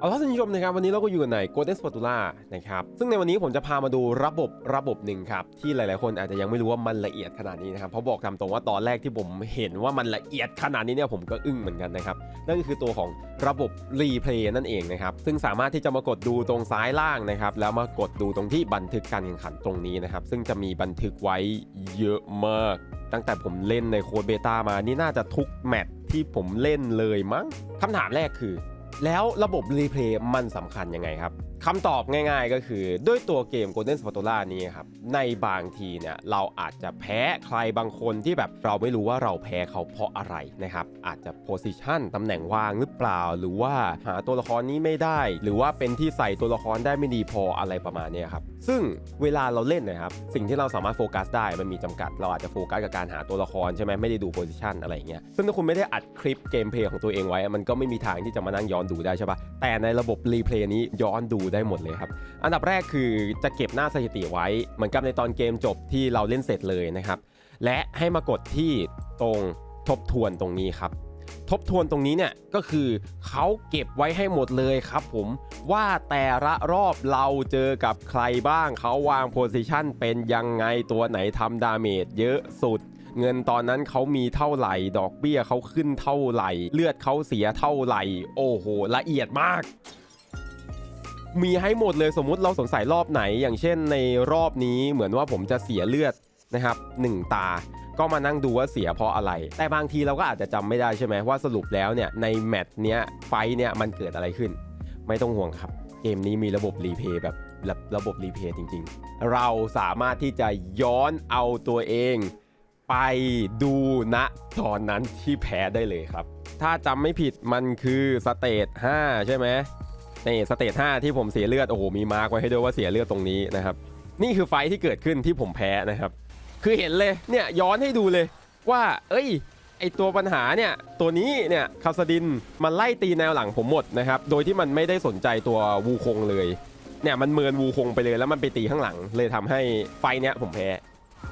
เอาล่ะท่านผู้ชมนะครับวันนี้เราก็อยู่ใน Golden Spatula นะครับซึ่งในวันนี้ผมจะพามาดูระบบระบบหนึ่งครับ ที่หลายๆคนอาจจะยังไม่รู้ว่ามันละเอียดขนาดนี้นะครับเพราะบอกตามตรงว่าตอนแรกที่ผมเห็นว่ามันละเอียดขนาดนี้เนี่ยผมก็อึ้งเหมือนกันนะครับนั่นก็คือตัวของระบบรีเพลย์นั่นเองนะครับซึ่งสามารถที่จะมากดดูตรงซ้ายล่างนะครับแล้วมากดดูตรงที่บันทึกการแข่งขันตรงนี้นะครับซึ่งจะมีบันทึกไว้เยอะมาก ตั้งแต่ผมเล่นในโค้ดเบต้ามานี่น่าจะทุกแมตช์ที่ผมเล่นเลยมั้งคำถามแรกคือ แล้วระบบรีเพลย์มันสำคัญยังไงครับ คำตอบง่ายๆก็คือด้วยตัวเกม Golden Spatula นี้ครับ ในบางทีเนี่ยเราอาจจะแพ้ใครบางคนที่แบบเราไม่รู้ว่าเราแพ้เขาเพราะอะไรนะครับ อาจจะโพสิชันตำแหน่งวางหรือเปล่า หรือว่าหาตัวละครนี้ไม่ได้ หรือว่าเป็นที่ใส่ตัวละครได้ไม่ดีพออะไรประมาณนี้ครับ ซึ่งเวลาเราเล่นนะครับ สิ่งที่เราสามารถโฟกัสได้มันมีจำกัด เราอาจจะโฟกัสกับการหาตัวละครใช่ไหมไม่ได้ดูโพสิชันอะไรอย่างเงี้ยซึ่งถ้าคุณไม่ได้อัดคลิปเกมเพลย์ของตัวเองไว้ มันก็ไม่มีทางที่จะมานั่งย้อนดูได้ใช่ปะแต่ในระบบรีเพลย์นี้ย้อนดูได้หมดเลยครับ อันดับแรกคือจะเก็บหน้าสถิติไว้ เหมือนกับในตอนเกมจบที่เราเล่นเสร็จเลยนะครับ และให้มากดที่ตรงทบทวนตรงนี้ครับ ทบทวนตรงนี้เนี่ยก็คือเขาเก็บไว้ให้หมดเลยครับผมว่าแต่ละรอบเราเจอกับใครบ้างเขาวางโพซิชันเป็นยังไงตัวไหนทำดาเมจเยอะสุดเงินตอนนั้นเขามีเท่าไหร่ ดอกเบี้ยเขาขึ้นเท่าไหร่ เลือดเขาเสียเท่าไหร่ โอ้โห ละเอียดมาก มีให้หมดเลยสมมุติเราสงสัยรอบไหน อย่างเช่นในรอบนี้เหมือนว่าผมจะเสียเลือดนะครับหนึ่งตาก็มานั่งดูว่าเสียเพราะอะไร แต่บางทีเราก็อาจจะจำไม่ได้ใช่ไหมว่าสรุปแล้วเนี่ยในแมตช์เนี้ยไฟเนี่ยมันเกิดอะไรขึ้น ไม่ต้องห่วงครับ เกมนี้มีระบบรีเพย์แบบระระบบรีเพย์จริง ๆ เราสามารถที่จะย้อนเอาตัวเอง ไปดูณตอนนั้นที่แพ้ได้เลยครับ ถ้าจำไม่ผิดมันคือสเตจ5ใช่ไหม นี่สเตจ5ที่ผมเสียเลือดโอ้โหมีมาร์กไว้ให้ด้วยว่าเสียเลือดตรงนี้นะครับนี่คือไฟที่เกิดขึ้นที่ผมแพ้นะครับ คือเห็นเลยเนี่ยย้อนให้ดูเลยว่า เอ้ยไอตัวปัญหาเนี่ยตัวนี้เนี่ยคาสดินมันไล่ตีแนวหลังผมหมดนะครับโดยที่มันไม่ได้สนใจตัววูคงเลยเนี่ยมันเมินวูคงไปเลยแล้วมันไปตีข้างหลัง เลยทำให้ไฟเนี้ยผมแพ้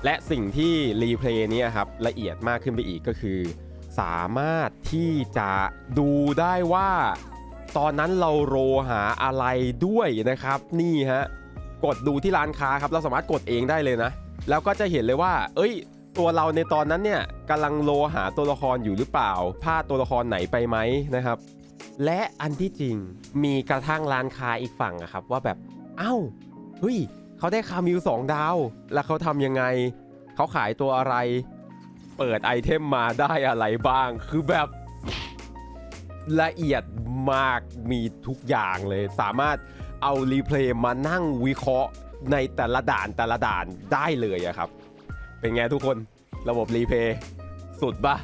และสิ่งที่รีเพลย์เนี่ยครับละเอียดมากขึ้นไปอีกก็คือ สามารถที่จะดูได้ว่า ตอนนั้นเราโรหาอะไรด้วยนะครับ นี่ฮะกดดูที่ร้านค้าครับเราสามารถกดเองได้เลยนะ แล้วก็จะเห็นเลยว่า เอ้ย ตัวเราในตอนนั้นเนี่ยกำลังโลหาตัวละครอยู่หรือเปล่าพลาดตัวละครไหนไปไหมนะครับ และอันที่จริงมีกระทั่งร้านค้าอีกฝั่งอะครับ ว่าแบบเอ้าเฮ้ยเขาได้คามิวสองดาว แล้วเขาทำยังไง เขาขายตัวอะไร เปิดไอเทมมาได้อะไรบ้าง คือแบบละเอียด มากมีทุกอย่างเลย สามารถเอารีเพลย์มานั่งวิเคราะห์ในแต่ละด่านแต่ละด่านได้เลยอะครับ เป็นไงทุกคนระบบรีเพย์สุดปะ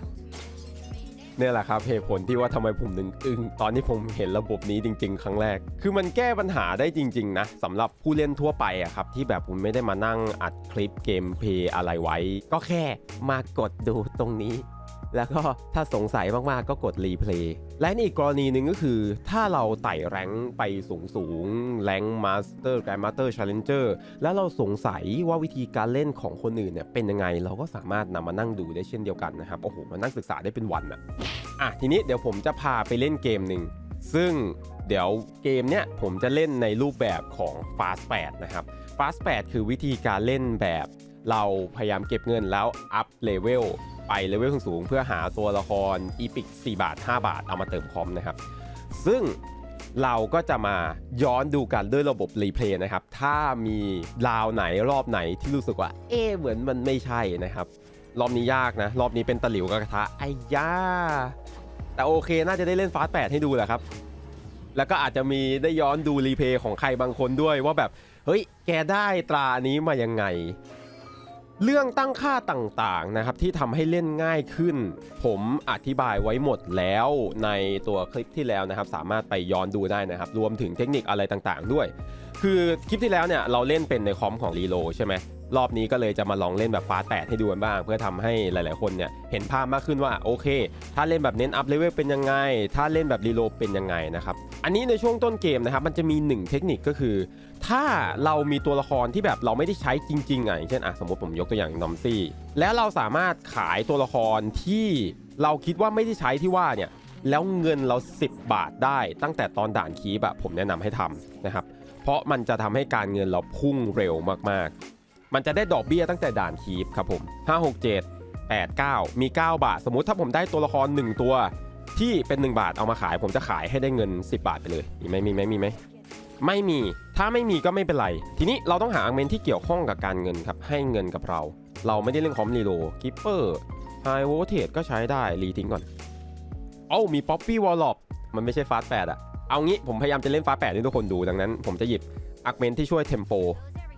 เนี่ยแหละครับเหตุผลที่ว่าทำไมผมถึงอึ้งตอนที่ผมเห็นระบบนี้จริง ๆ ครั้งแรก คือมันแก้ปัญหาได้จริง ๆ นะสำหรับผู้เล่นทั่วไปอะครับ ที่แบบคุณไม่ได้มานั่งอัดคลิปเกมเพย์อะไรไว้ ก็แค่มากดดูตรงนี้ แล้วก็ถ้าสงสัยมากๆก็กดรีเพลย์และในอีกกรณีหนึ่งก็คือ ถ้าเราไต่แรงไปสูงสูงแรงมาสเตอร์แกรมาสเตอร์ชาเลนเจอร์แล้วเราสงสัยว่าวิธีการเล่นของคนอื่นเนี่ยเป็นยังไงเราก็สามารถนำมานั่งดูได้เช่นเดียวกันนะครับโอ้โหมานั่งศึกษาได้เป็นวันอะอะทีนี้เดี๋ยวผมจะพาไปเล่นเกมหนึ่งซึ่งเดี๋ยวเกมเนี้ยผมจะเล่นในรูปแบบของ Fast 8 นะครับ Fast 8 คือวิธีการเล่นแบบเราพยายามเก็บเงินแล้วอัพเลเวล ไปเลเวลสูงเพื่อหาตัวละครอีพิก4บาท 5 บาทเอามาเติมคอมนะครับ ซึ่งเราก็จะมาย้อนดูกันด้วยระบบรีเพลย์นะครับ ถ้ามีราวไหนรอบไหนที่รู้สึกว่า เอ๊เหมือนมันไม่ใช่นะครับ รอบนี้ยากนะ รอบนี้เป็นตะหลิวกับกระทะไอ้ย่า แต่โอเคน่าจะได้เล่นฟาสแปดให้ดูแหละครับ แล้วก็อาจจะมีได้ย้อนดูรีเพลย์ของใครบางคนด้วยว่าแบบ เฮ้ย แกได้ตรานี้มายังไง เรื่องตั้งค่าต่างๆนะครับที่ทำให้เล่นง่ายขึ้น ผมอธิบายไว้หมดแล้วในตัวคลิปที่แล้วนะครับ สามารถไปย้อนดูได้นะครับ รวมถึงเทคนิคอะไรต่างๆด้วย คือคลิปที่แล้วเนี่ยเราเล่นเป็นในคอมของรีโลใช่ไหม รอบนี้ก็เลยจะมาลองเล่นแบบฟาแปดให้ดูกันบ้าง เพื่อทำให้หลาย ๆ คนเนี่ยเห็นภาพมากขึ้นว่าโอเค ถ้าเล่นแบบเน้นอัพเลเวลเป็นยังไง ถ้าเล่นแบบรีโลเป็นยังไงนะครับอันนี้ในช่วงต้นเกมนะครับมันจะมีหนึ่งเทคนิคก็คือ ถ้าเรามีตัวละครที่แบบเราไม่ได้ใช้จริงๆอะอย่างเช่นอะสมมติผมยกตัวอย่างนอมซี่แล้วเราสามารถขายตัวละครที่เราคิดว่าไม่ได้ใช้ที่ว่าเนี่ยแล้วเงินเรา 10 บาทได้ตั้งแต่ตอนด่านคีบอะผมแนะนำให้ทำนะครับเพราะมันจะทำให้การเงินเราพุ่งเร็วมากๆ มันจะได้ดอกเบี้ยตั้งแต่ด่านคีบครับผม 5 6 7 8 9 มี 9 บาท สมมุติถ้าผมได้ตัวละคร 1 ตัว ที่เป็น 1 บาทเอามาขาย ผมจะขายให้ได้เงิน 10 บาทไปเลยมีไหมมีไหมมีไหมไม่มี ถ้าไม่มีก็ไม่เป็นไร ทีนี้เราต้องหาอาร์เมนที่เกี่ยวข้องกับการเงินครับ ให้เงินกับเรา เราไม่ได้เล่นคอมรีโลกิปเปอร์ไฮโวเทดก็ใช้ได้ รีทิ้งก่อน เอ้ามีป๊อปปี้วอลล็อปมันไม่ใช่ฟาสแปดอะเอางี้ผมพยายามจะเล่นฟาสแปดให้ทุกคนดูดังนั้น ผมจะหยิบอาร์เมนที่ช่วยเทมโป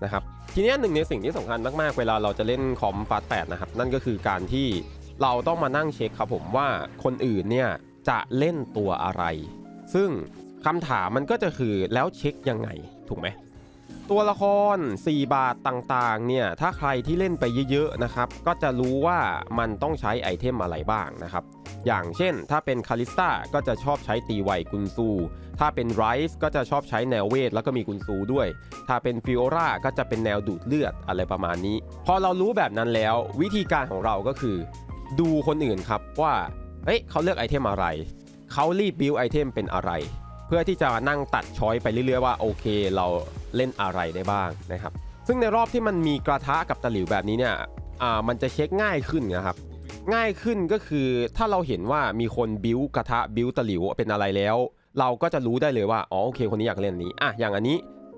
นะครับทีนี้หนึ่งในสิ่งที่สำคัญมากๆ เวลาเราจะเล่นคอมฟาสแปดนะครับนั่นก็คือการที่เราต้องมานั่งเช็คครับผมว่าคนอื่นเนี่ยจะเล่นตัวอะไร ซึ่งคำถามมันก็จะคือแล้วเช็คยังไงถูกไหม ตัวละคร 4 บาทต่างๆ เนี่ย ถ้าใครที่เล่นไปเยอะๆ นะครับ ก็จะรู้ว่ามันต้องใช้ไอเทมอะไรบ้างนะครับ อย่างเช่น ถ้าเป็นคาลิสตาก็จะชอบใช้ตีไวกุนซู ถ้าเป็นไรส์ก็จะชอบใช้แนวเวทแล้วก็มีกุนซูด้วย ถ้าเป็นฟิโอราก็จะเป็นแนวดูดเลือดอะไรประมาณนี้ พอเรารู้แบบนั้นแล้ววิธีการของเราก็คือ ดูคนอื่นครับว่า เฮ้ยเขาเลือกไอเทมอะไร เขารีบบิวไอเทมเป็นอะไร เพื่อที่จะนั่งตัดช้อยไปเรื่อยๆว่าโอเค เราเล่นอะไรได้บ้างนะครับ ซึ่งในรอบที่มันมีกระทะกับตะหลิวแบบนี้เนี่ยอ่ามันจะเช็คง่ายขึ้นนะครับง่ายขึ้นก็คือถ้าเราเห็นว่ามีคนบิวกระทะบิวตะหลิวเป็นอะไรแล้ว เราก็จะรู้ได้เลยว่าอ๋อโอเค คนนี้อยากเล่นอันนี้อะอย่างอันนี้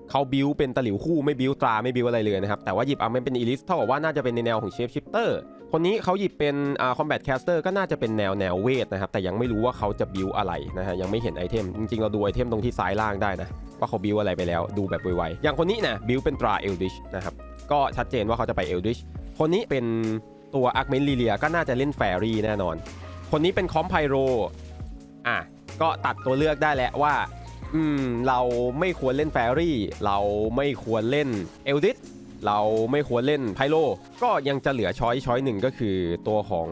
เขาบิวเป็นตะหลิวคู่ไม่บิวตราไม่บิวอะไรเลยนะครับแต่ว่าหยิบเอามันเป็นอีลิสเท่ากับว่าน่าจะเป็นในแนวของเชฟชิปเตอร์ คนนี้เขาหยิบเป็นคอมแบทแคสเตอร์ก็น่าจะเป็นแนวแนวเวทนะครับ แต่ยังไม่รู้ว่าเขาจะบิวอะไรนะฮะยังไม่เห็นไอเทม จริงๆ เราดูไอเทมตรงที่ซ้ายล่างได้นะ ว่าเขาบิวอะไรไปแล้วดูแบบไวๆ อย่างคนนี้นะบิวเป็นตราเอลดิชนะครับ ก็ชัดเจนว่าเขาจะไปเอลดิชคนนี้เป็นตัวอาร์เมนลีเลียก็น่าจะเล่นแฟรี่แน่นอน คนนี้เป็นคอมไพโรอะก็ตัดตัวเลือกได้แล้วว่าอืมเราไม่ควรเล่นแฟรี่ เราไม่ควรเล่นเอลดิส เราไม่ควรเล่นไพโลก็ยังจะเหลือช้อยช้อยหนึ่งก็คือตัวของ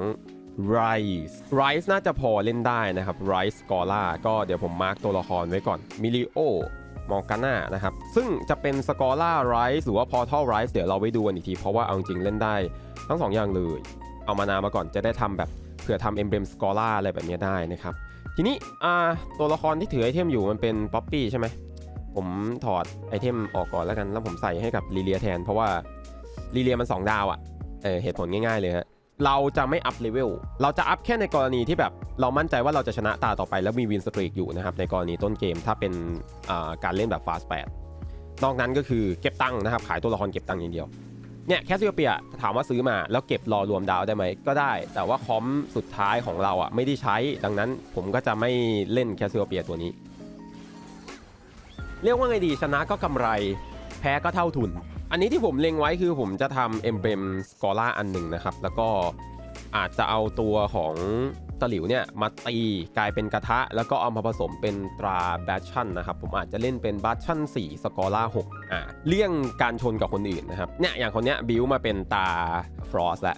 Rise Rise น่าจะพอเล่นได้นะครับ Rise s c o l a ก็เดี๋ยวผมมาร์กตัวละครไว้ก่อนมิลิโอมอร์กาน่านะครับ ซึ่งจะเป็น s c o l a Rise หรือว่า Portal Rise เดี๋ยวเราไปดูกันอีกที เพราะว่าเอาจริงเล่นได้ทั้งสองอย่างเลย เอามานามาก่อนจะได้ทำแบบเผื่อทำ Emblem s c o l a อะไรแบบนี้ได้นะครับ ทีนี้อ่าตัวละครที่ถือไอเทมอยู่มันเป็นป๊อปปี้ใช่ไหม ผมถอดไอเทมออกก่อนแล้วกัน แล้วผมใส่ให้กับลีเลียแทน เพราะว่าลีเลียมัน 2 ดาวอะ่ะเออเหตุผลง่ายๆเลยฮะเราจะไม่อัพเลเวล เราจะอัพแค่ในกรณีที่แบบ เรามั่นใจว่าเราจะชนะตาต่อไปแล้วมีวินสตรีกอยู่นะครับ ในกรณีต้นเกมถ้าเป็นการเล่นแบบฟาสแปดนอกนั้นก็คือเก็บตังค์นะครับ ขายตัวละครเก็บตังค์อย่างเดียว เนี่ยแคสเซิโอเปียถามว่าซื้อมาแล้วเก็บรอรวมดาวได้ไหมก็ได้ แต่ว่าคอมสุดท้ายของเราอะไม่ได้ใช้ ดังนั้นผมก็จะไม่เล่นแคสเซิโอเปียตัวนี้ เรียกว่าไงดีชนะก็กำไร แพ้ก็เท่าทุน อันนี้ที่ผมเล็งไว้คือผมจะทำเอมเบมสกอล่าอันหนึ่งนะครับ แล้วก็อาจจะเอาตัวของตะหลิวเนี่ยมาตีกลายเป็นกระทะ แล้วก็เอามาผสมเป็นตราแบชชั่นนะครับ ผมอาจจะเล่นเป็นบัชชั่น4 สกอล่า6อ่าเลี่ยงการชนกับคนอื่นนะครับเนี่ยอย่างคนเนี้ยบิวมาเป็นตาฟรอสแล้ว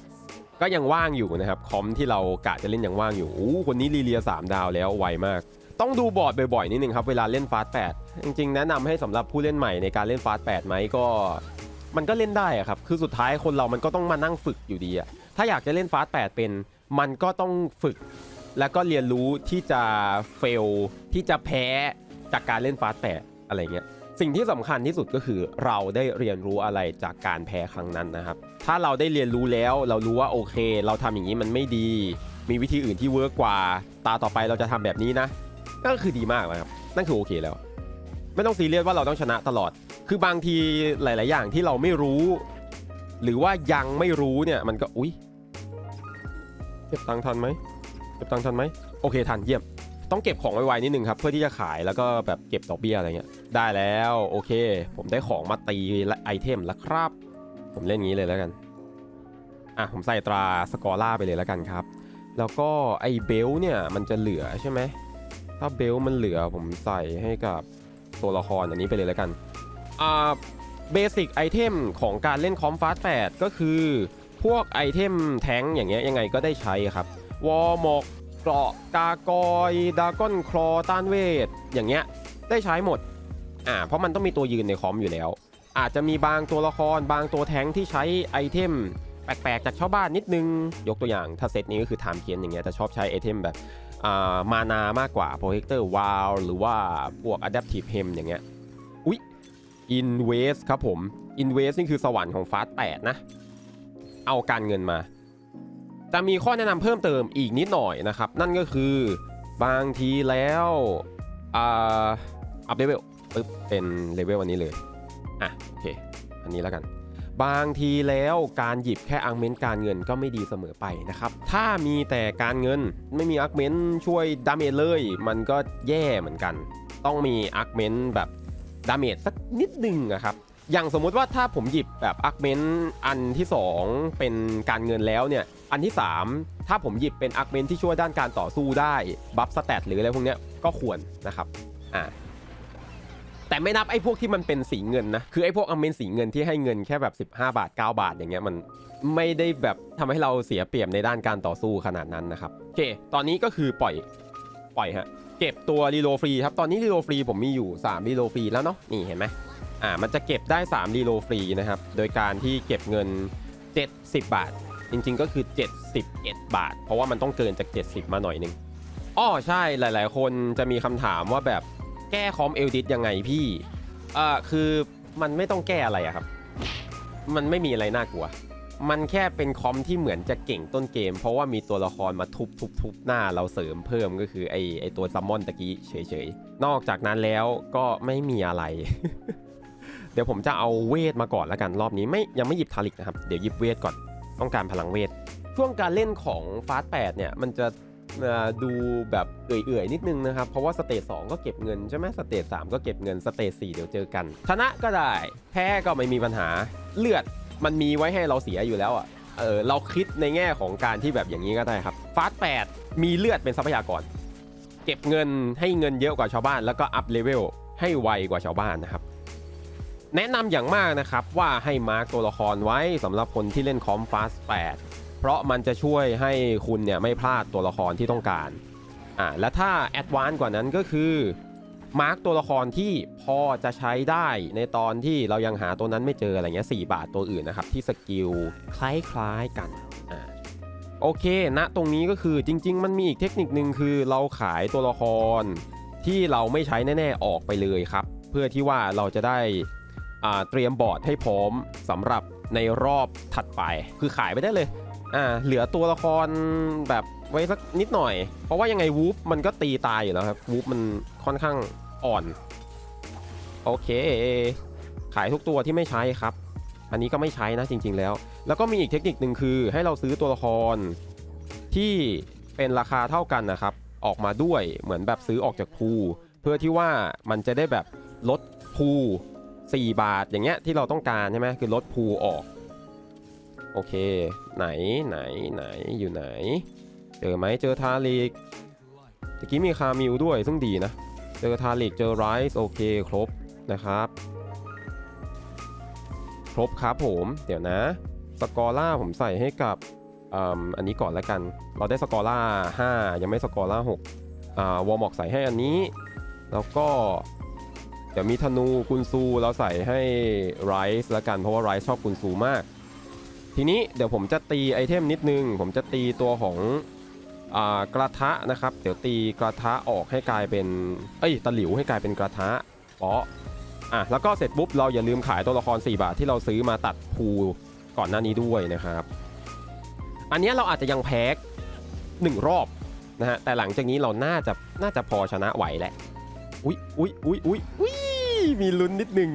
ก็ยังว่างอยู่นะครับ คอมที่เรากะจะเล่นยังว่างอยู่อู้คนนี้ลีเลีย 3 ดาวแล้วไวมาก ต้องดูบอร์ดบ่อยๆนิดนึงครับเวลาเล่นฟาสแปดจริงๆ แนะนำให้สำหรับผู้เล่นใหม่ในการเล่นฟาสแปดไหมก็ มันก็เล่นได้ครับ คือสุดท้ายคนเรามันก็ต้องมานั่งฝึกอยู่ดีอะถ้าอยากจะเล่นฟาสแปดเป็นมันก็ต้องฝึก แล้วก็เรียนรู้ที่จะเฟลที่จะแพ้จากการเล่นฟาสแปดอะไรเงี้ยสิ่งที่สำคัญที่สุดก็คือเราได้เรียนรู้อะไรจากการแพ้ครั้งนั้นนะครับ ถ้าเราได้เรียนรู้แล้วเรารู้ว่าโอเค เราทำอย่างนี้มันไม่ดี มีวิธีอื่นที่เวิร์กกว่า ตาต่อไปเราจะทำแบบนี้นะ ก็คือดีมากแล้วครับ นั่นคือโอเคแล้ว ไม่ต้องซีเรียสว่าเราต้องชนะตลอด คือบางทีหลาย ๆ อย่างที่เราไม่รู้ หรือว่ายังไม่รู้เนี่ยมันก็อุ๊ยเก็บตังค์ทันไหมเก็บตังค์ทันไหมโอเคทันเยี่ยม ต้องเก็บของไวๆนิดนึงครับ เพื่อที่จะขายแล้วก็แบบเก็บดอกเบี้ยอะไรเงี้ยได้แล้วโอเค ผมได้ของมาตีและไอเทมแล้วครับ ผมเล่นงี้เลยแล้วกันอะผมใส่ตราสกอร่าไปเลยแล้วกันครับ แล้วก็ไอเบลเนี่ยมันจะเหลือใช่ไหม ถ้าเบลมันเหลือผมใส่ให้กับตัวละครอันนี้ไปเลยแล้วกันอ่าเบสิกไอเทมของการเล่นคอมฟาสแก็คือพวกไอเทมแท้งอย่างเงี้ยยังไงก็ได้ใช้ครับ วอลมอกเกราะกากอยดากอนคลอต้านเวท อย่างเงี้ยได้ใช้หมดอ่าเพราะมันต้องมีตัวยืนในคอมอยู่แล้ว อาจจะมีบางตัวละครบางตัวแท้งที่ใช้ไอเทมแปลกๆจากชาวบ้านนิดนึง ยกตัวอย่างถ้าเซตนี้ก็คือไทม์เคียนอย่างเงี้ยจะชอบใช้ไอเทมแบบามานามากกว่า Protector w o w หรือว่าพวก Adaptive Hem อย่างเงี้ย อุ๊ย Invest ครับผม Invest นี่คือสวรรค์ของฟาส8นะ เอาการเงินมา จะมีข้อแนะนำเพิ่มเติมอีกนิดหน่อยนะครับ นั่นก็คือบางทีแล้วอ่าอัพเลเวลปึ๊บเป็นเลเวลอันนี้เลย อะ โอเค อันนี้แล้วกัน บางทีแล้วการหยิบแค่อังเมนต์การเงินก็ไม่ดีเสมอไปนะครับถ้ามีแต่การเงินไม่มีอังเมนต์ช่วยดาเมจเลย มันก็แย่เหมือนกัน ต้องมีอังเมนต์แบบดาเมจสักนิดนึงอะครับอย่างสมมุติว่าถ้าผมหยิบแบบอักเมนต์อันที่ 2 เป็นการเงินแล้วเนี่ย อันที่ 3 ถ้าผมหยิบเป็นอักเมนต์ที่ช่วยด้านการต่อสู้ได้ บัฟสเตตหรืออะไรพวกนี้ก็ควรนะครับอ่า แต่ไม่นับไอ้พวกที่มันเป็นสีเงินนะคือไอ้พวกอเมนต์สีเงินที่ให้เงินแค่แบบ 15 บาท 9 บาทอย่างเงี้ยมันไม่ได้แบบทำให้เราเสียเปรียบในด้านการต่อสู้ขนาดนั้นนะครับโอเค ตอนนี้ก็คือปล่อยปล่อยฮะเก็บตัวรีโลฟรีครับตอนนี้รีโลฟรีผมมีอยู่3รีโลฟรีแล้วเนาะนี่เห็นไหมอ่ามันจะเก็บได้3รีโลฟรีนะครับโดยการที่เก็บเงิน 70 บาท จริงๆก็คือ 71 บาท เพราะว่ามันต้องเกินจาก 70 มาหน่อยนึงอ้อใช่หลาย ๆ คนจะมีคำถามว่าแบบ แก้คอมเอลดิสยังไงพี่อ่าคือมันไม่ต้องแก้อะไรอะครับ มันไม่มีอะไรน่ากลัว มันแค่เป็นคอมที่เหมือนจะเก่งต้นเกม เพราะว่ามีตัวละครมาทุบทุบทุบหน้าเราเสริมเพิ่มก็คือไอไอตัวซัมมอนตะกี้เฉยๆ นอกจากนั้นแล้วก็ไม่มีอะไร เดี๋ยวผมจะเอาเวทมาก่อนแล้วกันรอบนี้ไม่ยังไม่หยิบทาริกนะครับ เดี๋ยวหยิบเวทก่อนต้องการพลังเวทช่วงการเล่นของฟาส8เนี่ยมันจะ ดูแบบเอื่อยๆ นิดนึงนะครับ เพราะว่าสเตจ2ก็เก็บเงินใช่ไหมสเตจ3ก็เก็บเงินสเตจ4เดี๋ยวเจอกัน ชนะก็ได้ แพ้ก็ไม่มีปัญหาเลือดมันมีไว้ให้เราเสียอยู่แล้วอะเออเราคิดในแง่ของการที่แบบอย่างนี้ก็ได้ครับฟาส8มีเลือดเป็นทรัพยากร เก็บเงินให้เงินเยอะกว่าชาวบ้าน แล้วก็อัพเลเวลให้ไวกว่าชาวบ้านนะครับแนะนำอย่างมากนะครับว่าให้มาร์กตัวละครไว้สำหรับคนที่เล่นคอมฟาส8 เพราะมันจะช่วยให้คุณเนี่ยไม่พลาดตัวละครที่ต้องการอ่าและถ้าแอดวานซ์กว่านั้นก็คือมาร์กตัวละครที่พอจะใช้ได้ในตอนที่เรายังหาตัวนั้นไม่เจออะไรเงี้ย4บาทตัวอื่นนะครับ ที่สกิลคล้ายๆกันอ่าโอเคณนะตรงนี้ก็คือจริง ๆ มันมีอีกเทคนิคนึงคือเราขายตัวละครที่เราไม่ใช้แน่ๆออกไปเลยครับ เพื่อที่ว่าเราจะได้อ่าเตรียมบอร์ดให้พร้อมสำหรับในรอบถัดไป คือขายไปได้เลย อ่าเหลือตัวละครแบบไว้สักนิดหน่อย เพราะว่ายังไงวูฟมันก็ตีตายอยู่แล้วครับวูฟมันค่อนข้างอ่อน โอเค ขายทุกตัวที่ไม่ใช้ครับ อันนี้ก็ไม่ใช้นะจริง ๆ แล้ว แล้วก็มีอีกเทคนิคหนึ่งคือ ให้เราซื้อตัวละครที่เป็นราคาเท่ากันนะครับ ออกมาด้วยเหมือนแบบซื้อออกจากพูเพื่อที่ว่ามันจะได้แบบลดพู4 บาทอย่างเงี้ยที่เราต้องการใช่ไหมคือลดพูออก โอเค ไหนไหนไหนอยู่ไหน เจอไหมเจอทาริกตะกี้มีคามิวด้วยซึ่งดีนะ เจอทาริกเจอไรซ์โอเคครบนะครับ ครบครับผม เดี๋ยวนะสกอร่าผมใส่ให้กับอ,อันนี้ก่อนแล้วกัน เราได้สกอร่า5 ยังไม่สกอร่า6อ่าวอร์มอกใส่ให้อันนี้ แล้วก็เดี๋ยวมีธนูกุนซูเราใส่ให้ไรซ์ละกันเพราะว่าไรซ์ชอบกุนซูมาก ทีนี้เดี๋ยวผมจะตีไอเทมนิดนึง ผมจะตีตัวของอกระทะนะครับ เดี๋ยวตีกระทะออกให้กลายเป็น เอ้ยตะหลิวให้กลายเป็นกระทะเปาะอะแล้วก็เสร็จปุ๊บเราอย่าลืมขายตัวละคร 4 บาทที่เราซื้อมาตัดพูก่อนหน้านี้ด้วยนะครับ อันนี้เราอาจจะยังแพ้หนึ่งรอบนะฮะแต่หลังจากนี้เราน่าจะน่าจะพอชนะไหวแหละ อุ๊ยอุ๊ยอุ๊ยอุ๊ยอุ๊ยมีลุ้นนิดนึง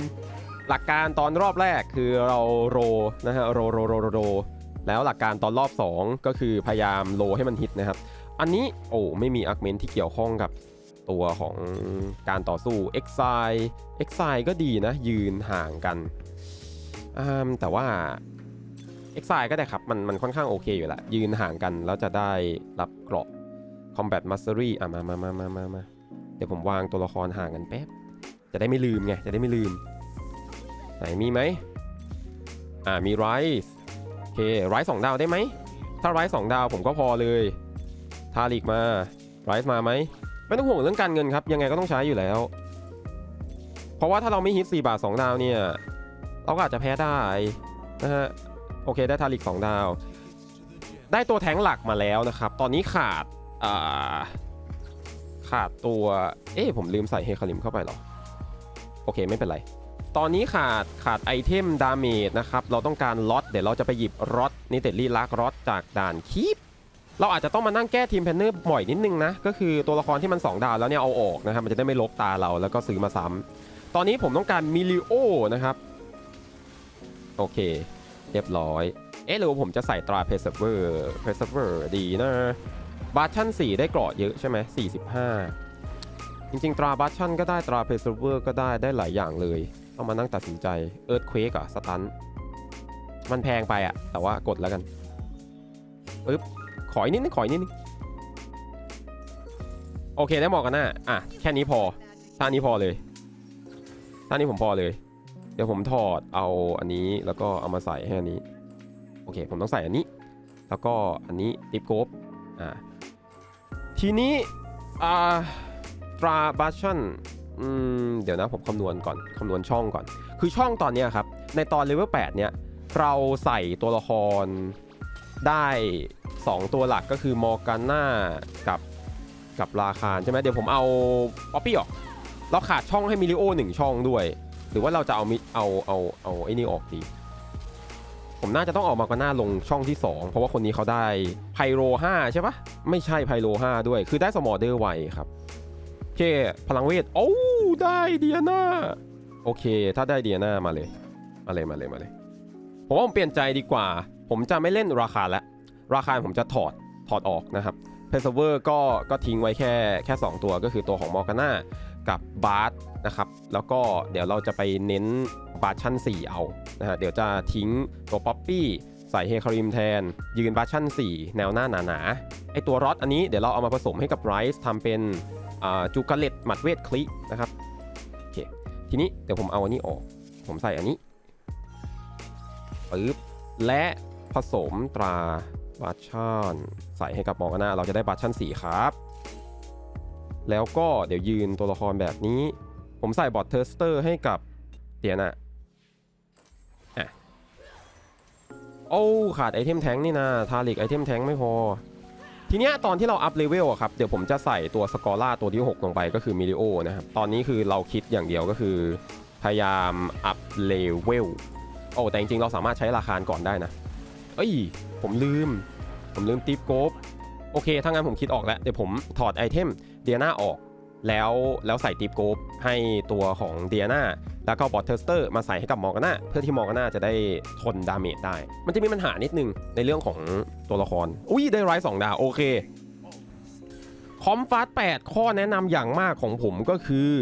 หลักการตอนรอบแรกคือเราโรนะฮะโรโรโรโรโรแล้วหลักการตอนรอบ 2 ก็คือพยายามโรให้มันฮิตนะครับ อันนี้โอ้ไม่มีอาร์เมนที่เกี่ยวข้องกับตัวของการต่อสู้ e x i l e e x i l e ก็ดีนะ ยืนห่างกัน แต่ว่า e x i l e ก็ได้ครับ มันมันค่อนข้างโอเคอยู่ละ ยืนห่างกันแล้วจะได้รับเกราะ Combat Mastery อะมามามามามามาเดี๋ยวผมวางตัวละครห่างกันแป๊บ จะได้ไม่ลืมไง จะได้ไม่ลืม นมีไหมอ่ามีไรส์โอเคไรส์สองดาวได้ไหม ถ้าไรส์สองดาวผมก็พอเลยทาริกมาไรส์มาไหม ไม่ต้องห่วงเรื่องการเงินครับ ยังไงก็ต้องใช้อยู่แล้ว เพราะว่าถ้าเราไม่ฮิต 4 บาท 2 ดาวเนี่ย เราก็อาจจะแพ้ได้นะฮะโอเคได้ทาริก 2 ดาว ได้ตัวแทงหลักมาแล้วนะครับ ตอนนี้ขาดอ่าขาดตัว เอ๊ะผมลืมใส่เฮคาริมเข้าไปหรอ โอเคไม่เป็นไร ตอนนี้ขาดขาดไอเทมดาเมจนะครับ เราต้องการล็อตเดี๋ยวเราจะไปหยิบล็อตนิเตลี่ลักล็อตจากด่านคีปเราอาจจะต้องมานั่งแก้ทีมแพนเนอร์บ่อยนิดนึงนะ ก็คือตัวละครที่มัน 2 ดาวแล้วเนี่ยเอาออกนะครับ มันจะได้ไม่ลกตาเราแล้วก็ซื้อมาซ้ำตอนนี้ผมต้องการมิลิโอนะครับ โอเค เรียบร้อย เอ๊ะหรือว่าผมจะใส่ตราเพเซเวอร์เพเซเวอร์ดีนะบาร์ชั่น 4 ได้เกราะเยอะใช่ไหม45 จริง ๆ ตราบัชชั่นก็ได้ตราเพเซเวอร์ก็ได้ได้หลายอย่างเลย ต้องมานั่งตัดสินใจเอิร์ธเควกอะสตันมันแพงไปอะแต่ว่ากดแล้วกันปึ๊บขออีกนิดนึงขออีกนิดนึงโอเคได้หมอกกันหน้าอะแค่นี้พอท่านี้พอเลยท่านี้ผมพอเลย เดี๋ยวผมถอดเอาอันนี้แล้วก็เอามาใส่ให้อันนี้ โอเค ผมต้องใส่อันนี้ แล้วก็อันนี้ติปโกบอ่าทีนี้อ่าตราบัชชัน อืมเดี๋ยวนะผมคำนวณก่อนคำนวณช่องก่อน คือช่องตอนนี้ครับ ในตอนเลเวล8เนี่ย เราใส่ตัวละครได้ 2 ตัวหลักก็คือมอร์กาน่ากับกับราคารใช่ไหมเดี๋ยวผมเอาป๊อปปี้ออก เราขาดช่องให้มิลิโอหนึ่งช่องด้วย หรือว่าเราจะเอามิเอาเอาเอาไอ้นี่ออกดี ผมน่าจะต้องออกมากาน่าลงช่องที่ 2 เพราะว่าคนนี้เขาได้ไพโร5ใช่ปะไม่ใช่ไพโร5ด้วย คือได้สมอเดอร์ไวครับ เค พลังเวท โอ้ ได้เดียนาโอเค ถ้าได้เดียนามาเลย มาเลย มาเลย มาเลย ผมว่าผมเปลี่ยนใจดีกว่า ผมจะไม่เล่นราคาแล้วราคาผมจะถอด ถอดออกนะครับเพเซเวอร์ก็ ก็ทิ้งไว้แค่ แค่ 2 ตัว ก็คือตัวของมอร์กาน่ากับบาร์สนะครับ แล้วก็เดี๋ยวเราจะไปเน้นบาร์ชั่น4 เอา นะฮะ เดี๋ยวจะทิ้งตัวป๊อปปี้ใส่เฮคาริมแทน ยืนบาร์ชั่น4 แนวหน้าหนาๆ ไอตัวรอดอันนี้เดี๋ยวเราเอามาผสมให้กับไรซ์ทำเป็น จูกาเลตหมัดเวทคลินะครับโอเคทีนี้เดี๋ยวผมเอาอันนี้ออก ผมใส่อันนี้ปึ๊บและผสมตราบัชชันใส่ให้กับมอร์กาน่าเราจะได้บัชชันสีครับ แล้วก็เดี๋ยวยืนตัวละครแบบนี้ ผมใส่บอทเทอร์สเตอร์ให้กับเตียนะอะโอ้ขาดไอเทมแทงนี่นะทาริกไอเทมแทงไม่พอ ทีเนี้ยตอนที่เราอัพเลเวลอะครับ เดี๋ยวผมจะใส่ตัวสกอร่าตัวที่ 6 ลงไปก็คือมิลิโอนะครับ ตอนนี้คือเราคิดอย่างเดียวก็คือ พยายามอัพเลเวลโอ้แต่จริงๆ เราสามารถใช้ราคาก่อนได้นะ เอ้ย ผมลืม ผมลืมติปโกบโอเค ถ้างั้นผมคิดออกแล้ว เดี๋ยวผมถอดไอเทมเดียนาออก แล้วแล้วใส่ติปโกบให้ตัวของเดียนาแล้วก็บอทเทสเตอร์มาใส่ให้กับมอร์กาน่าเพื่อที่มอร์กาน่าจะได้ทนดาเมจได้ มันจะมีปัญหานิดนึงในเรื่องของตัวละคร อุ้ยได้ไร้สองดาว โอเค คอมฟาส8ข้อแนะนำอย่างมากของผมก็คือ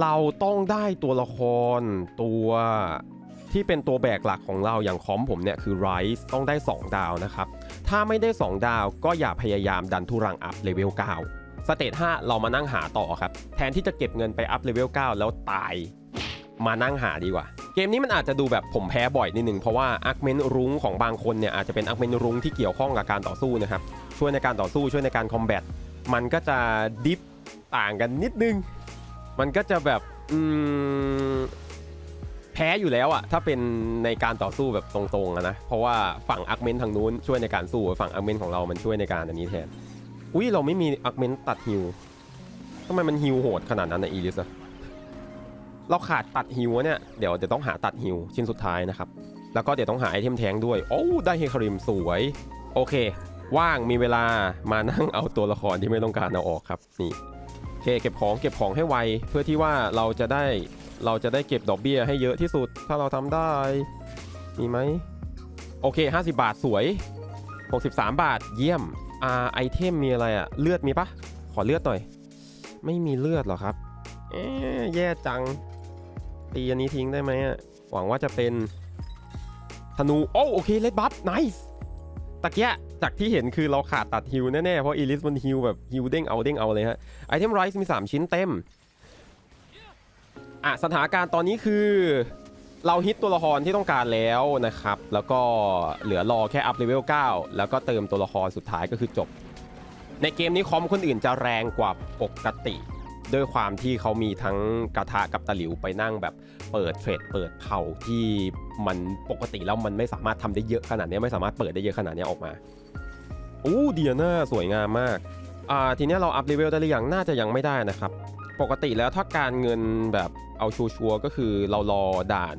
เราต้องได้ตัวละครตัวที่เป็นตัวแบกหลักของเราอย่างคอมผมเนี่ยคือไรส์ต้องได้ 2 ดาวนะครับ ถ้าไม่ได้ 2 ดาวก็อย่าพยายามดันทุรังอัพเลเวล9 สเตจ5เรามานั่งหาต่อครับ แทนที่จะเก็บเงินไปอัพเลเวล9แล้วตาย มานั่งหาดีกว่า เกมนี้มันอาจจะดูแบบผมแพ้บ่อยนิดนึง เพราะว่าอาร์คเมนรุ้งของบางคนเนี่ยอาจจะเป็นอาร์คเมนรุ้งที่เกี่ยวข้องกับการต่อสู้นะครับ ช่วยในการต่อสู้ช่วยในการคอมแบทมันก็จะดิฟต่างกันนิดนึง มันก็จะแบบอืมแพ้อยู่แล้วอะถ้าเป็นในการต่อสู้แบบตรงๆนะ เพราะว่าฝั่งอาร์คเมนทางนู้นช่วยในการสู้ฝั่งอาร์คเมนของเรามันช่วยในการอันนี้แทน อุ้ยเราไม่มีอาร์คเมนตัดฮิวทำไมมันฮิวโหดขนาดนั้นนะอีลิสอะเราขาดตัดฮิวเนี่ยเดี๋ยวจะต้องหาตัดฮิวชิ้นสุดท้ายนะครับ แล้วก็เดี๋ยวต้องหาไอเทมแทงด้วย โอ้ได้เฮคาริมสวย โอเค ว่างมีเวลามานั่งเอาตัวละครที่ไม่ต้องการเอาออกครับนี่โอเคเก็บของเก็บของให้ไวเพื่อที่ว่าเราจะได้เราจะได้เก็บดอกเบี้ยให้เยอะที่สุด ถ้าเราทำได้มีไหมโอเค 50 บาทสวย 63 บาทเยี่ยม อ่าไอเทมมีอะไรอะเลือดมีปะขอเลือดหน่อย ไม่มีเลือดหรอครับเอ๊แย่จัง ตีอันนี้ทิ้งได้ไหมอะหวังว่าจะเป็นธนูโอ้โอเคเลดบัฟไนส์ตะเกียจากที่เห็นคือเราขาดตัดฮิวแน่ๆ เพราะอีลิสมันฮิวแบบฮิวเด้งเอาเด้งเอาเลยฮะไอเทมไรส์มี 3 ชิ้นเต็มอะสถานการณ์ตอนนี้คือ เราฮิตตัวละครที่ต้องการแล้วนะครับ แล้วก็เหลือรอแค่อัพเลเวล9แล้วก็เติมตัวละครสุดท้ายก็คือจบ ในเกมนี้คอมคนอื่นจะแรงกว่าปกติ ด้วยความที่เขามีทั้งกระทะกับตะหลิวไปนั่งแบบเปิดเทรดเปิดเผาที่มันปกติแล้วมันไม่สามารถทำได้เยอะขนาดนี้ไม่สามารถเปิดได้เยอะขนาดนี้ออกมาอู้เดียน่าสวยงามมากอ่าทีนี้เราอัพเลเวลได้หรือยังน่าจะยังไม่ได้นะครับ ปกติแล้วถ้าการเงินแบบ เอาชัวร์ๆก็คือเรารอด่าน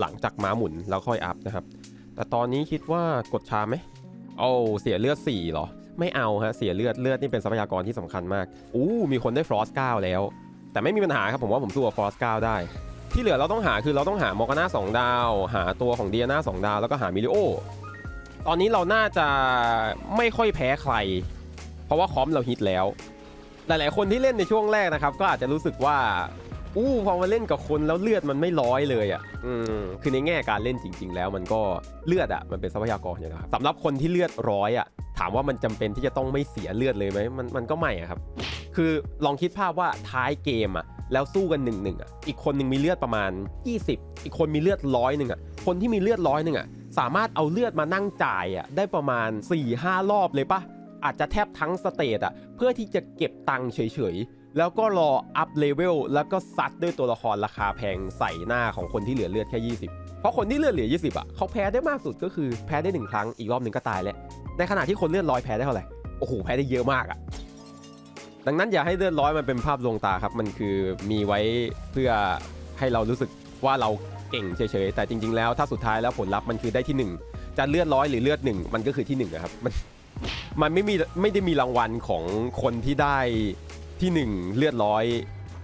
หลังจากม้าหมุนแล้วค่อยอัพนะครับ แต่ตอนนี้คิดว่ากดชาไหมเอาเสียเลือด4เหรอ ไม่เอาฮะเสียเลือดเลือดนี่เป็นทรัพยากรที่สำคัญมากอู้มีคนได้ฟรอส9แล้ว แต่ไม่มีปัญหาครับผมว่าผมสู้กับฟรอส9ได้ ที่เหลือเราต้องหาคือเราต้องหามอร์กาน่าสองดาว หาตัวของเดียนาสองดาวแล้วก็หามิลิโอตอนนี้เราน่าจะไม่ค่อยแพ้ใคร เพราะว่าคอมเราฮิตแล้ว หลายๆ คนที่เล่นในช่วงแรกนะครับ ก็อาจจะรู้สึกว่า อู้พอมาเล่นกับคนแล้วเลือดมันไม่ร้อยเลยอะอืมคือในแง่การเล่นจริง ๆ แล้วมันก็เลือดอะมันเป็นทรัพยากรอยู่แล้วครับสำหรับคนที่เลือดร้อยอะถามว่ามันจำเป็นที่จะต้องไม่เสียเลือดเลยไหมมันมันก็ไม่อะครับ คือลองคิดภาพว่าท้ายเกมอะแล้วสู้กันหนึ่งหนึ่งอะอีกคนหนึ่งมีเลือดประมาณ 20 อีกคนมีเลือดร้อยหนึ่งอะคนที่มีเลือดร้อยหนึ่งอะสามารถเอาเลือดมานั่งจ่ายอะได้ประมาณ 4-5 รอบเลยปะอาจจะแทบทั้งสเตจอะเพื่อที่จะเก็บตังค์เฉยๆ แล้วก็รออัพเลเวลแล้วก็ซัดด้วยตัวละครราคาแพงใส่หน้าของคนที่เหลือเลือดแค่ 20 เพราะคนที่เลือดเหลือ 20อะเขาแพ้ได้มากสุดก็คือแพ้ได้หนึ่งครั้งอีกรอบหนึ่งก็ตายแล้ว ในขณะที่คนเลือดร้อยแพ้ได้เท่าไหร่โอ้โหแพ้ได้เยอะมากอะดังนั้นอย่าให้เลือดร้อยมันเป็นภาพลวงตาครับมันคือมีไว้เพื่อให้เรารู้สึกว่าเราเก่งเฉยๆแต่จริง ๆ แล้วถ้าสุดท้ายแล้วผลลัพธ์มันคือได้ที่หนึ่งจะเลือดร้อยหรือเลือดหนึ่งมันก็คือที่หนึ่งอะครับมันมันไม่มีไม่ได้มีรางวัลของคนที่ได้ ที่หนึ่งเลือดร้อย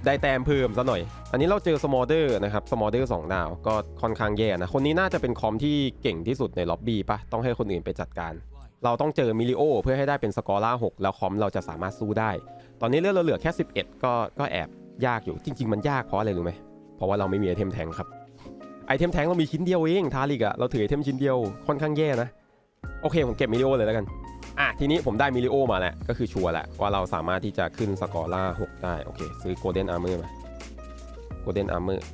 ได้แต้มเพิ่มซะหน่อย อันนี้เราเจอสมอเดอร์นะครับสมอเดอร์สองดาวก็ค่อนข้างแย่นะ คนนี้น่าจะเป็นคอมที่เก่งที่สุดในล็อบบี้ปะต้องให้คนอื่นไปจัดการ เราต้องเจอมิลิโอเพื่อให้ได้เป็นสกอร่า6แล้วคอมเราจะสามารถสู้ได้ ตอนนี้เลือดเราเหลือแค่ 11 ก็ก็แอบยากอยู่ จริง ๆ มันยากเพราะอะไรรู้ไหมเพราะว่าเราไม่มีไอเทมแทงครับไอเทมแทงเรามีชิ้นเดียวเองทาริกอะเราถือไอเทมชิ้นเดียวค่อนข้างแย่นะโอเคผมเก็บมิลิโอเลยแล้วกัน อะทีนี้ผมได้มิลิโอมาแล้ว ก็คือชัวร์แล้วว่าเราสามารถที่จะขึ้นสกอร่า6ได้ โอเค ซื้อโกลเด้นอาร์เมอร์มาโกลเด้นอาร์เมอร์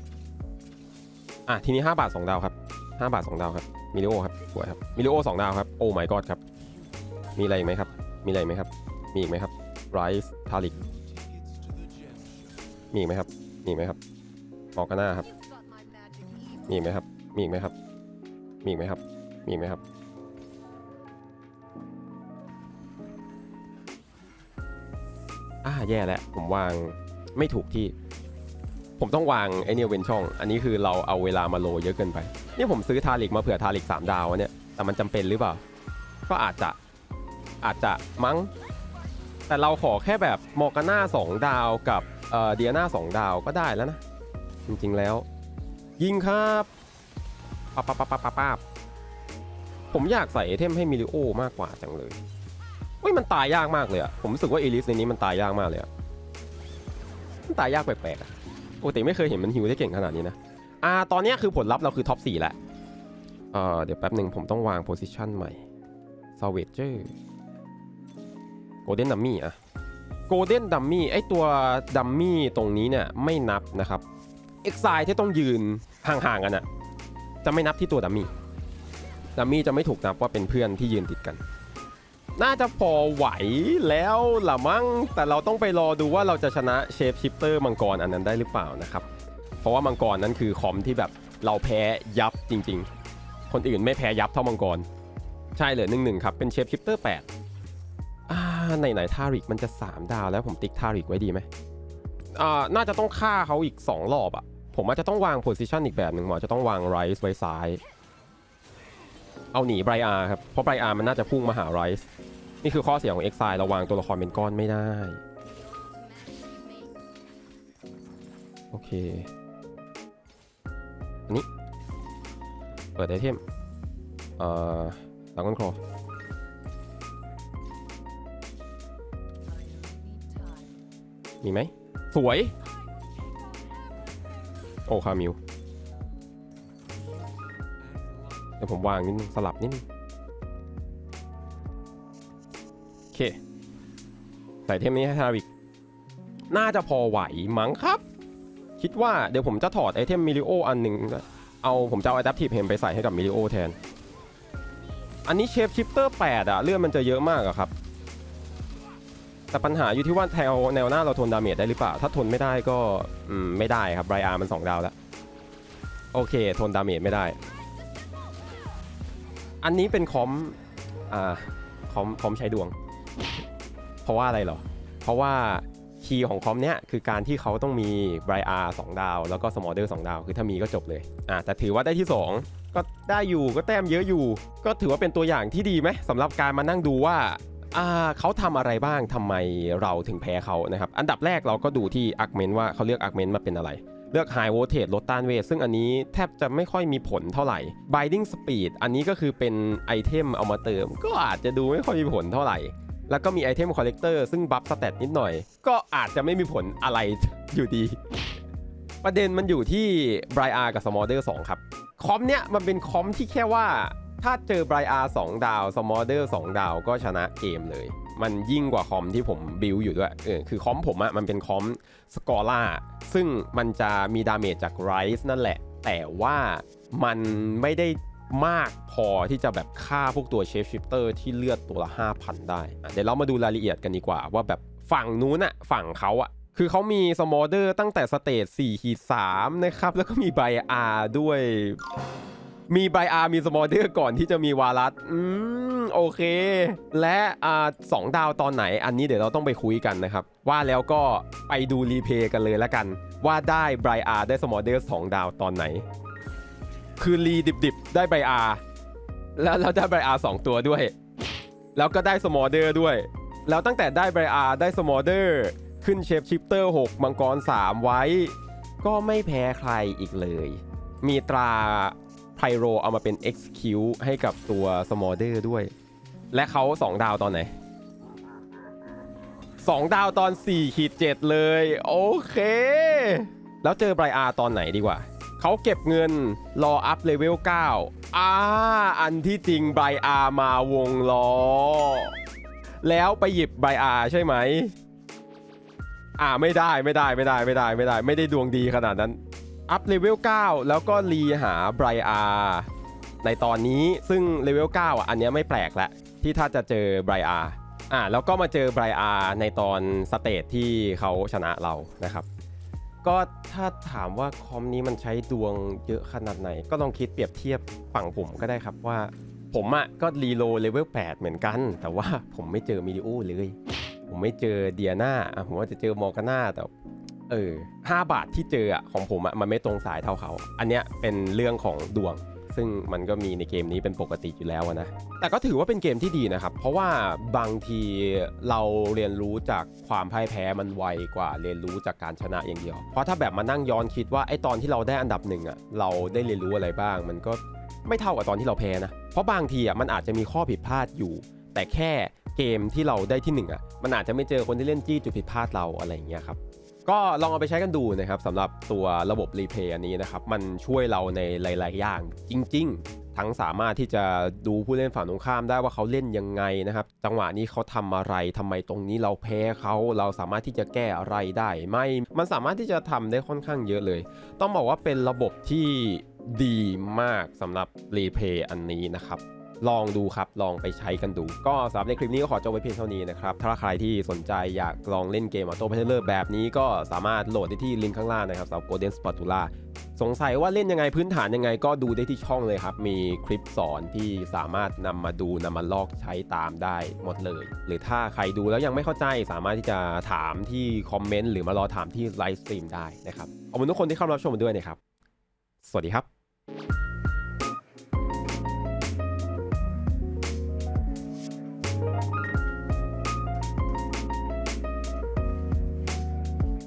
อะทีนี้ 5 บาท 2 ดาวครับ 5 บาท 2 ดาวครับมิลิโอครับสวยครับมิลิโอ2ดาวครับโอ้ my god ครับ มีอะไรอีกไหมครับ มีอะไรอีกไหมครับ มีอีกไหมครับไรซ์ทาริกมีอีกไหมครับ มีอีกไหมครับมอร์กาน่าครับ มีอีกไหมครับ มีอีกไหมครับ มีอีกไหมครับ มีอีกไหมครับ อ่าแย่แล้วผมวางไม่ถูกที่ ผมต้องวางไอเนี่ยเว้นช่อง อันนี้คือเราเอาเวลามาโลเยอะเกินไป นี่ผมซื้อทาริกมาเผื่อทาริก3ดาวเนี่ย แต่มันจำเป็นหรือเปล่า ก็อาจจะอาจจะมั้ง แต่เราขอแค่แบบมอกาน่า2ดาวกับเอ่อเดียนา2ดาวก็ได้แล้วนะ จริงๆแล้ว ยิงครับปับปับปับปับปับปับผมอยากใส่ไอเทมให้มิลิโอมากกว่าจังเลย เฮ้ยมันตายยากมากเลยอะผมรู้สึกว่าเอลิสในนี้มันตายยากมากเลยอะมันตายยากแปลกๆอะปกติไม่เคยเห็นมันฮิวได้เก่งขนาดนี้นะอ่าตอนนี้คือผลลัพธ์เราคือท็อป4แล้วเอ่อเดี๋ยวแป๊บหนึ่งผมต้องวางโพซิชันใหม่ซาเวจเจอร์โกลเด้นดัมมี่อะโกลเด้นดัมมี่ไอตัวดัมมี่ตรงนี้เนี่ยไม่นับนะครับเอ็กไซที่ต้องยืนห่างๆกันอะจะไม่นับที่ตัวดัมมี่ดัมมี่จะไม่ถูกนับว่าเป็นเพื่อนที่ยืนติดกัน น่าจะพอไหวแล้วละมั้งแต่เราต้องไปรอดูว่าเราจะชนะเชฟชิปเตอร์มังกรอันนั้นได้หรือเปล่านะครับ เพราะว่ามังกรนั้นคือคอมที่แบบเราแพ้ยับจริง ๆ คนอื่นไม่แพ้ยับเท่ามังกร ใช่เลือหนึ่งหนึ่งครับ เป็นเชฟชิปเตอร์แปดอ่าไหนไหนๆทาริกมันจะ 3 ดาวแล้วผมติ๊กทาริกไว้ดีไหมอ่าน่าจะต้องฆ่าเขาอีก 2 รอบอะผมอาจจะต้องวางโพซิชันอีกแบบหนึ่งหมอจะต้องวางไรซ์ไว้ซ้าย เอาหนีไบรอาร์ครับ เพราะไบรอาร์มันน่าจะพุ่งมาหาไรซ์นี่คือข้อเสียของเอ็กซายเราวางตัวละครเป็นก้อนไม่ได้ โอเค อันนี้ เปิดไอเทมเอ่อดากอนครอมีไหม สวย โอ้คามิว ดี๋ยวผมวางนิดนึงสลับนิดนึงโอเค ใส่เทมนี้ให้ทาวิก น่าจะพอไหวมั้งครับ คิดว่าเดี๋ยวผมจะถอดไอเทมมิลิโออันหนึ่งเอาผมจะเอา Adaptive Hem ไปใส่ให้กับมิลิโอแทน อันนี้เชฟชิปเตอร์8อะเลือดมันจะเยอะมากอะครับ แต่ปัญหาอยู่ที่ว่าแถวแนวหน้าเราทนดาเมจได้หรือเปล่า ถ้าทนไม่ได้ก็อืมไม่ได้ครับไรอาร์มัน 2 ดาวแล้ว โอเค ทนดาเมจไม่ได้ อันนี้เป็นคอมอ่าคอมคอมใช้ดวง เพราะว่าอะไรเหรอ เพราะว่าคีย์ของคอมเนี้ยคือการที่เขาต้องมีไบรอาร์สดาว แล้วก็สมอลเดอร์สดาว คือถ้ามีก็จบเลยอะแต่ถือว่าได้ที่ 2 ก็ได้อยู่ก็แต้มเยอะอยู่ ก็ถือว่าเป็นตัวอย่างที่ดีไหมสำหรับการมานั่งดูว่าอ่าเขาทำอะไรบ้างทำไมเราถึงแพ้เขานะครับ อันดับแรกเราก็ดูที่อาร์เมนว่าเขาเลือกอาร์เมนมาเป็นอะไร เลือก High Voltage ลดต้านเวท ซึ่งอันนี้แทบจะไม่ค่อยมีผลเท่าไหร่ Binding Speed อันนี้ก็คือเป็นไอเทมเอามาเติม ก็อาจจะดูไม่ค่อยมีผลเท่าไหร่ แล้วก็มีไอเทม Collector ซึ่งบัฟสเตตนิดหน่อย ก็อาจจะไม่มีผลอะไรอยู่ดี ประเด็นมันอยู่ที่ b r i a r กับ Smolder 2ครับคอมเนี้ยมันเป็นคอมที่แค่ว่าถ้าเจอ b r i a r 2ดาว Smolder 2ดาวก็ชนะเกมเลย มันยิ่งกว่าคอมที่ผมบิวอยู่ด้วยเออคือคอมผมอะมันเป็นคอมสกอล่าซึ่งมันจะมีดาเมจจากไรส์นั่นแหละ แต่ว่ามันไม่ได้มากพอที่จะแบบฆ่าพวกตัวเชฟชิปเตอร์ที่เลือดตัวละ 5,000 ได้ เดี๋ยวเรามาดูรายละเอียดกันดีกว่า ว่าแบบฝั่งนู้นอะฝั่งเขาอะคือเขามีสมอเดอร์ตั้งแต่สเตจ4ขีด3นะครับ แล้วก็มีไบอาร์ด้วย มีไบอาร์มีสมอลเดอร์ก่อนที่จะมีวารัสอืมโอเค และอ่าสองดาวตอนไหน อันนี้เดี๋ยวเราต้องไปคุยกันนะครับ ว่าแล้วก็ไปดูรีเพย์กันเลยแล้วกัน ว่าได้ไบอาร์ได้สมอลเดอร์สองดาวตอนไหน คือรีดิบๆ ได้ไบอาร์แล้วเราได้ไบอาร์สองตัวด้วย แล้วก็ได้สมอลเดอร์ด้วย แล้วตั้งแต่ได้ไบอาร์ได้สมอลเดอร์ขึ้นเชฟชิปเตอร์6มังกร 3 ไว้ ก็ไม่แพ้ใครอีกเลย มีตรา พโรเอามาเป็น execute ให้กับตัวสมอเดอร์ด้วย และเขา2 ดาวตอนไหน 2 ดาวตอน4ขีด7เลย โอเค แล้วเจอไบรอาร์ตอนไหนดีกว่า เขาเก็บเงินรออัพเลเวล9อ่าอันที่จริงไบรอาร์มาวงล้อ แล้วไปหยิบไบรอาร์ใช่ไหม อ่าไม่ได้ไม่ได้ไม่ได้ไม่ได้ไม่ได้ ไม่ได้ดวงดีขนาดนั้น อัพเลเวล 9 แล้วก็รีหาไบรอาร์ในตอนนี้ซึ่งเลเวล 9 อะ อันนี้ไม่แปลกละที่ถ้าจะเจอไบรอาร์อ่าแล้วก็มาเจอไบรอาร์ในตอนสเตจที่เขาชนะเรานะครับ ก็ถ้าถามว่าคอมนี้มันใช้ดวงเยอะขนาดไหน ก็ลองคิดเปรียบเทียบฝั่งผมก็ได้ครับว่า ผมอะ่ะก็รีโลเลเวล 8 เหมือนกัน แต่ว่าผมไม่เจอมิดิโอเลย ผมไม่เจอเดียนาอะผมว่าจะเจอมอร์กาน่าแต่ เออห้าบาทที่เจออะของผมอะมันไม่ตรงสายเท่าเขา อันเนี้ยเป็นเรื่องของดวง ซึ่งมันก็มีในเกมนี้เป็นปกติอยู่แล้วอะนะ แต่ก็ถือว่าเป็นเกมที่ดีนะครับ เพราะว่าบางทีเราเรียนรู้จากความพ่ายแพ้มันไวกว่าเรียนรู้จากการชนะอย่างเดียว เพราะถ้าแบบมานั่งย้อนคิดว่าไอ้ตอนที่เราได้อันดับหนึ่งอะเราได้เรียนรู้อะไรบ้าง มันก็ไม่เท่ากับตอนที่เราแพ้นะ เพราะบางทีอะมันอาจจะมีข้อผิดพลาดอยู่ แต่แค่เกมที่เราได้ที่หนึ่งอะมันอาจจะไม่เจอคนที่เล่นจี้จุดผิดพลาดเราอะไรอย่างเงี้ยครับ ก็ลองเอาไปใช้กันดูนะครับสำหรับตัวระบบรีเพย์อันนี้นะครับมันช่วยเราในหลาย ๆ อย่างจริง ๆ ทั้งสามารถที่จะดูผู้เล่นฝั่งตรงข้ามได้ว่าเขาเล่นยังไงนะครับ จังหวะนี้เขาทำอะไรทำไมตรงนี้เราแพ้เขาเราสามารถที่จะแก้อะไรได้ไหมมันสามารถที่จะทำได้ค่อนข้างเยอะเลย ต้องบอกว่าเป็นระบบที่ดีมากสำหรับรีเพย์อันนี้นะครับ ลองดูครับ ลองไปใช้กันดู ก็สำหรับในคลิปนี้ก็ขอจบไว้เพียงเท่านี้นะครับ ถ้าใครที่สนใจอยากลองเล่นเกมออโต้เพลเลอร์แบบนี้ก็สามารถโหลดได้ที่ลิงก์ข้างล่างนะครับสำหรับ Golden Spatula สงสัยว่าเล่นยังไงพื้นฐานยังไงก็ดูได้ที่ช่องเลยครับ มีคลิปสอนที่สามารถนำมาดูนำมาลอกใช้ตามได้หมดเลย หรือถ้าใครดูแล้วยังไม่เข้าใจ สามารถที่จะถามที่คอมเมนต์หรือมารอถามที่ไลฟ์สตรีมได้นะครับขอบคุณทุกคนที่เข้ามารับชมด้วยนะครับ สวัสดีครับ